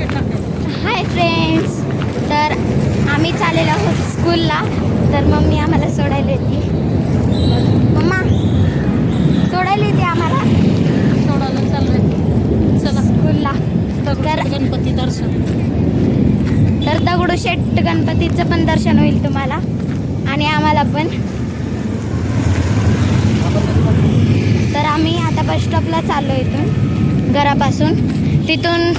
Hi friends तर आम्ही चाललेलो आहोत स्कूलला तर मम्मी आम्हाला सोडायला येते. मम्मा सोडायला येते आम्हाला. सोडायला चाललंय. चला. स्कूलला तर गणपती दर्शन. तर दगडूशेठ गणपतीचं पण दर्शन होईल तुम्हाला. आणि आम्हाला पण. तर आम्ही आता बस स्टॉपला चाललो इथून घरापासून. तिथून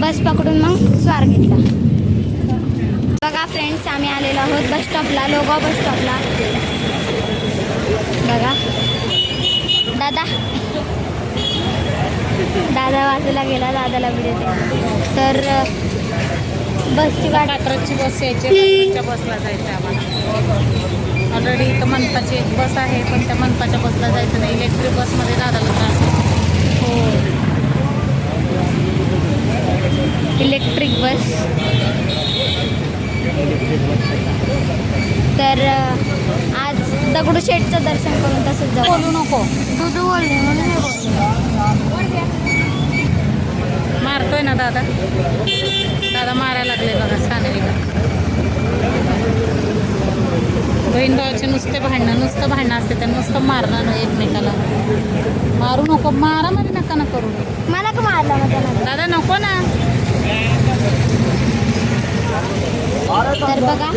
बस पकडून मग स्वार घेतला. बघा फ्रेंड्स आम्ही आलेलो आहोत बस स्टॉपला लोगाव बस स्टॉपला बघा. दादा. दादा बाजूला गेला दादाला व्हिडिओ तर बसची गाठ बस यायची बसला जायचं आम्हाला. ऑलरेडी इथं मनपाची एक बस आहे पण त्या मनपाच्या बसला जायचं नाही. इलेक्ट्रिक बसमध्ये दादाला त्रास होतो. हो इलेक्ट्रिक बस तर अ, आज दगडूशेठचं दर्शन करून तसंच जाऊ बोलू नको. मी बोलले. मारतोय ना दादा. दादा मारायला लागले बघा सानवीला बहीण भावाचे नुसते भांडणं नुसतं भांडणं असते त्या नुसतं मारणं ना एकमेकाला. मारू नको मारा मध्ये नका ना करू. मला का मारला दादा नको ना. तर बघा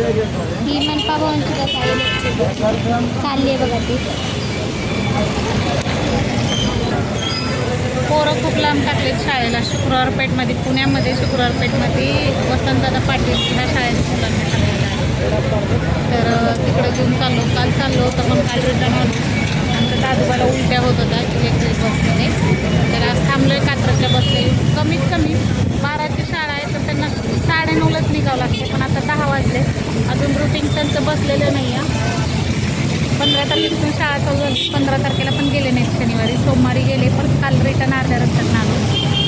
ही मनपा भवनची इलेक्ट्रिक चालली आहे बघा ती. पोरं खूप लांब टाकलेत शाळेला. शुक्रवार पेठमध्ये पुण्यामध्ये शुक्रवार पेठमध्ये वसंतदादा पाटील ह्या शाळेत मुलांना टाकलेलं आहे. तर तिकडे घेऊन चाललो. काल चाललो होतं पण काल रिटर्न आलो. आमच्या दादूबाला उलट्या होत होत्या इलेक्ट्रिक बसमध्ये. तर आज थांबलो आहे कात्रच्या बसले कमीत कमी बाराची शाळा आहे तर त्यांना साडेनऊलाच निघावं लागते पण आता दहा वाजले. अजून रुटीन त्यांचं बसलेलं नाही आहे पंधरा तारखेपासून शाळा चालू झाली. पंधरा तारखेला पण गेले नाहीत शनिवारी. सोमवारी गेले पण काल रिटर्न अर्ध्या रस्त्यात आलो.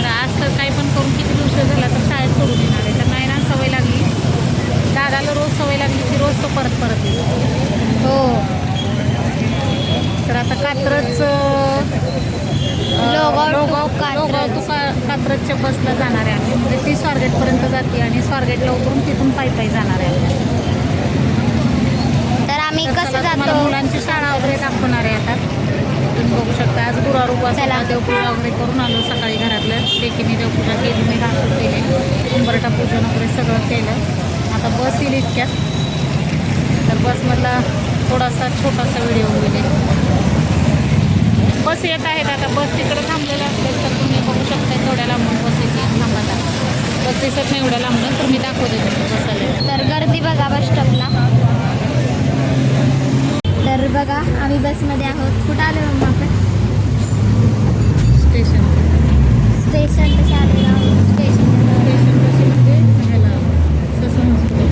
तर आज तर काही पण करून किती उशीर झाला तर शाळेत सोडून येणार आहे. तर नाही ना सवय लागली. दादाला रोज सवय लागली की रोज तो परत परत येईल. हो. तर आता कात्रज लोगाव to लोगाव कात्रज. लोगाव to का- कात्रजच्या बसला जाणार आहे आम्ही. म्हणजे ती स्वारगेटपर्यंत जाते आणि स्वारगेटला उतरून तिथून पायी पायी जाणार आहे आम्ही कसं जातो? मुलांची शाळा वगैरे दाखवणार आहे आता. तुम्ही बघू शकता आज गुरुवार. उपासाला देवपूजा वगैरे करून आलो सकाळी घरातलं. लेकीने देवपूजा केली मी घासून केले. उंबरटा पूजन वगैरे सगळं केलं. आता बस येईल इतक्यात. तर बसमधला थोडासा छोटासा व्हिडिओ होईल बस येत आहेत आता बस तिकडे थांबलेलं असेल तर तुम्ही बघू शकता तेवढ्या लांबून बस येते. थांबता बस दिसत नाही एवढ्या लांबून तर मी दाखवते तुम्ही बसायला. तर गर्दी बघा बस स्टॉपला तर बघा आम्ही बसमध्ये आहोत. कुठं आलो मग आपण? स्टेशन. स्टेशन कसे आलेलो आहोत स्टेशन स्टेशन कशी म्हणजे ह्याला ससून हॉस्पिटल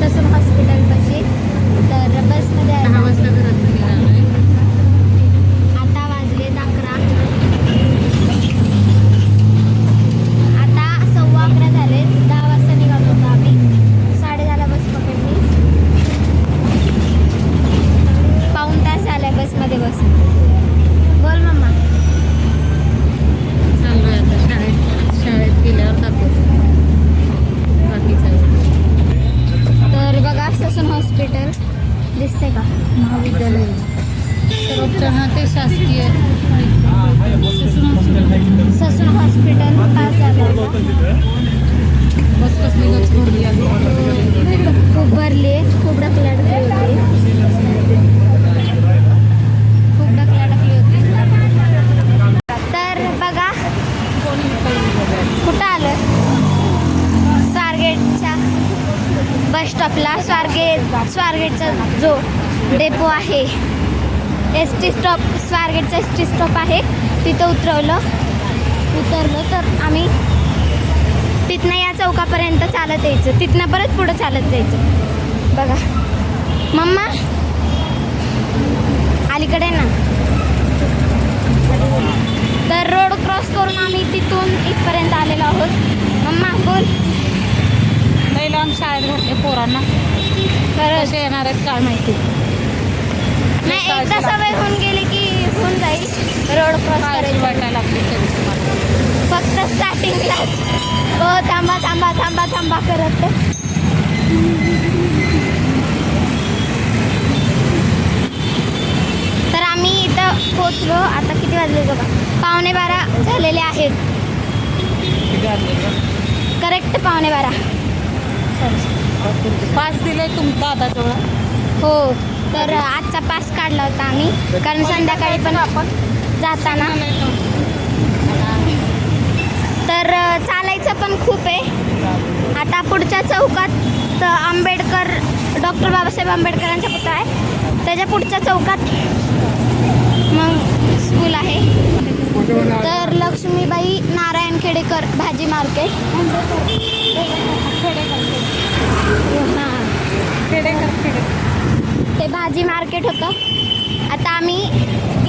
ससून हॉस्पिटलपाशी तर बसमध्ये दहा आहे वाजता घरात निघालोय आता वाजले अकरा आता सव्वा अकरा झाले दहा वाजता निघालो होतो आम्ही साडे दहाला बस पकडली पाऊण तास झालाय बसमध्ये बस बोल मम्मा चाललोय आता शाळेत शाळेत गेल्यावर दाखवतो बाकीचं तर बघा ससून हॉस्पिटल दिसते का महाविद्यालय सर्वोपचार हा ते शासकीय Sassoon hospital. Sassoon hospital pass झालं. आता. बस कसली गच भरली खूप भरली आहे. खूप ढकलाढकली होती. खूप होती. तर बघा कुठं आलं? स्वारगेटच्या बस स्टॉपला स्वारगेट स्वारगेटचा जो डेपो आहे. एस टी स्टॉप स्वारगेटचा एस टी स्टॉप आहे. तिथं उतरवलं. उतरलो तर आम्ही तिथनं या चौकापर्यंत चालत यायचं. तिथनं परत पुढं चालत जायचं. बघा. मम्मा अलीकडे ना. तर रोड क्रॉस करून आम्ही तिथून इथपर्यंत आलेलो आहोत. मम्मा बोल. लई लांब शाळेत घातले पोरांना. खरंच. येणार आहेत काय माहिती. नाही एकदा सवय होऊन गेली की होऊन जाईल. रोड क्रॉस करायची. वाटायला फक्त स्टार्टिंगलाच हो थांबा थांबा थांबा थांबा करत. तर आम्ही इथं पोचलो आता किती वाजले बघा? पावणे बारा झालेले आहेत. करेक्ट पावणे बारा. पास दिले तुमचा आता जवळ हो तर आजचा पास काढला होता आम्ही. कारण संध्याकाळी पण आपण जाताना. तर चालायचं पण खूप आहे. आता पुढच्या चौकात आंबेडकर डॉक्टर बाबासाहेब आंबेडकरांचा पुतळा आहे. त्याच्या पुढच्या चौकात मग स्कूल आहे. तर लक्ष्मीबाई नारायण खेडेकर भाजी मार्केट हां. खेडेकर खेडेकर. ते भाजी मार्केट होतं. आता आम्ही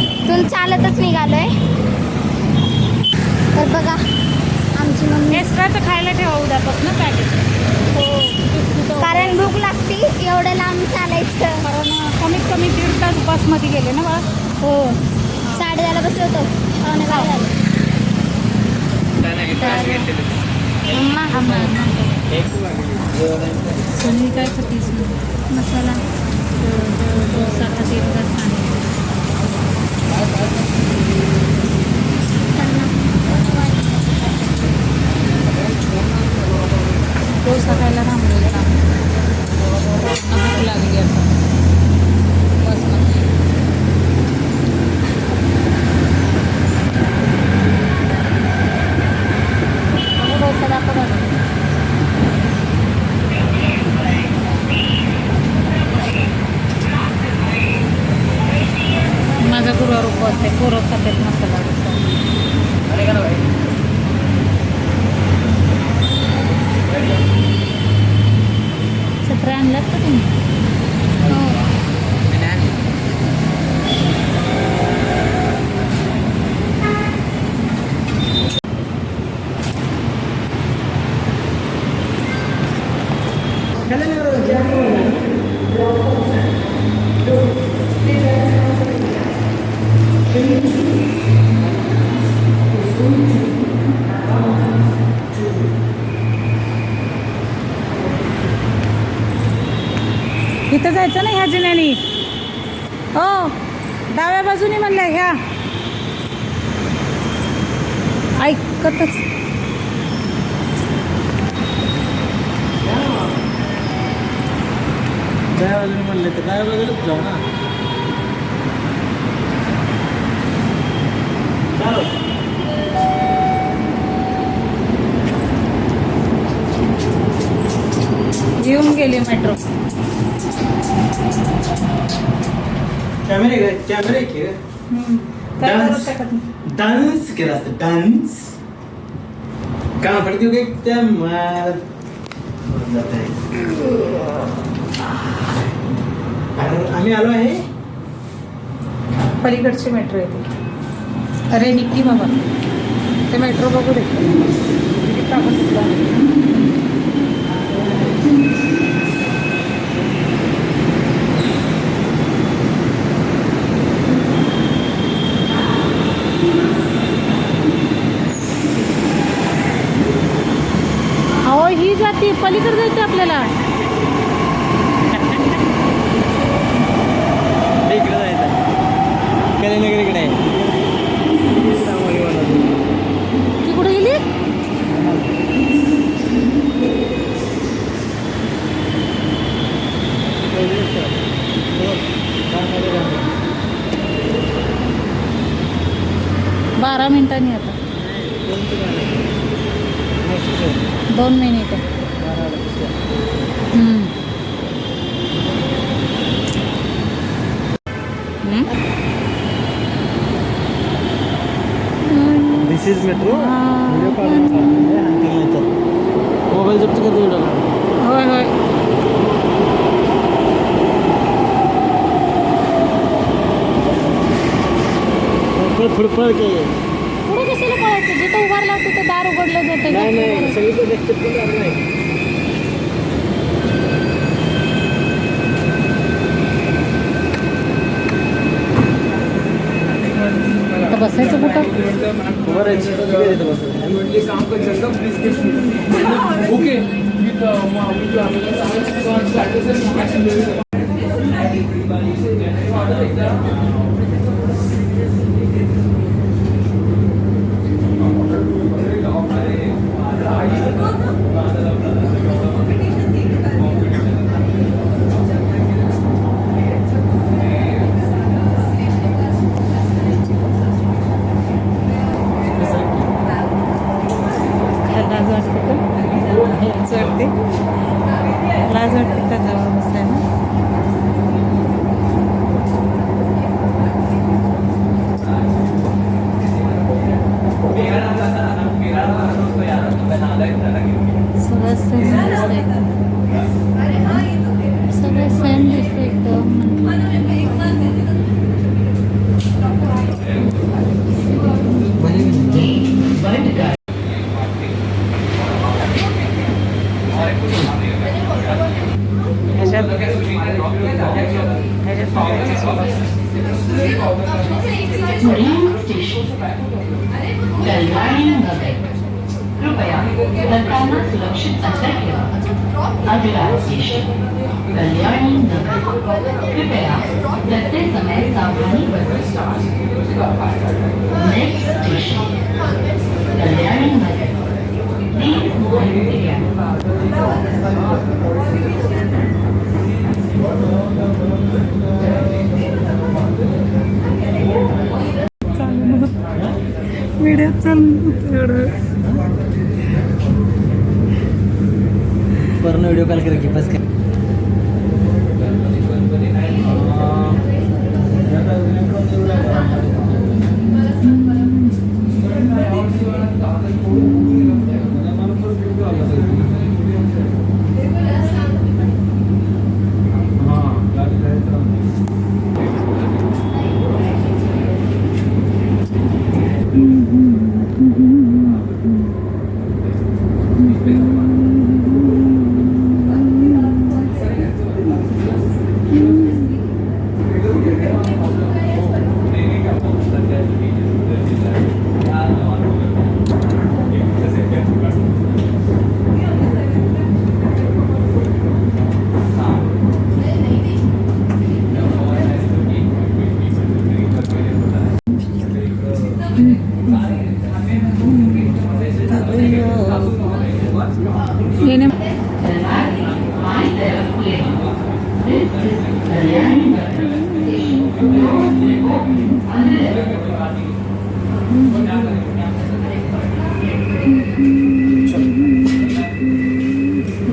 इथून चालतच निघालोय. तर बघा आमची मम्मी एक्स्ट्राचं खायला ठेवा उद्यापासून पॅकेट? हो. कारण भूक लागती एवढं लांब चालायचं. कारण कमीत कमी दीड तास बसमध्ये गेले ना बा? हो. साडे दहाला बसलो होतो. पावणे बारा झाले. मम्मा सोनी काय खातीस मसाला. डोसा खाती डोसा खायला थांबलेलं का भूक लागली आता बसमध्ये डोसा दाखव माझा गुरुवार उपवास आहे पोरं खातात मसाला डोसा छत्र्या आणल्यात का तुम्ही? इथं जायचं ना ह्या जिन्यानी. हो डाव्या बाजूनी म्हणलं ह्या. ऐकतच. डाव्या बाजूने म्हणले तर डाव्या बाजूलाच जाऊ ना. येऊन गेली मेट्रो कॅमेरे कॅमेरे की डान्स केला असतं डान्स काम पडते काय त्या मार आम्ही आलो आहे पलीकडची मेट्रो येते अरे निक्की बाबा ते मेट्रो बघू दे टाकून घेतलं. अहो ही जाती पलीकडे जायचं आपल्याला इकडे जायचं कल्याणनगर इकडे आहे ती कुठे गेली बारा मिनिटांनी आता दोन मिनिटं हम्म. व्हिडिओ काढून मोबाईल जप्त करतो व्हिडिओ काढून होय होय. फळ फळफळ के पुढे कशाला पळायचं? जिथं उभारला तिथं दार उघडलं जातं. नाही नाही सगळीकडे लेक्चर पण झालं नाही आता बसायचं कुठं? लाज Population the learning the prepare the testaments of Hannibal Next station the learning method These movements began video ചെന്നു एवढं पूर्ण व्हिडिओ कॉल करा की बस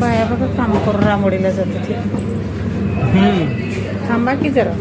बाया बघा काम करून रांगोळीला जातात थांबा की जरा.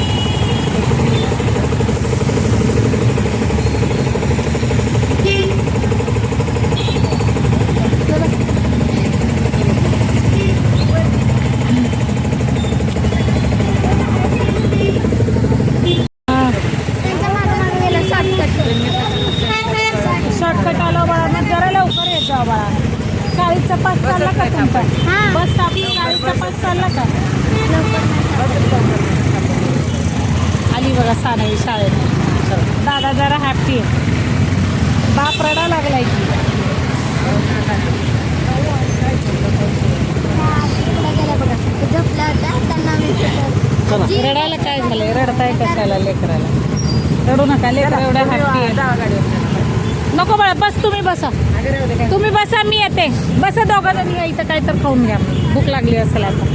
बाप रडा लागलाय की. तिकडे गेल्या बघा ते झोपल्या होत्या त्यांना मी रडायला काय झालंय? रडताय कशाला लेकराला? रडू नका लेकर एवढ्या आहे नको बाळा बस तुम्ही बसा. तुम्ही बसा मी येते. बसा दोघं जणी या इथं काय तर खाऊन घ्या. भूक लागली असेल आता.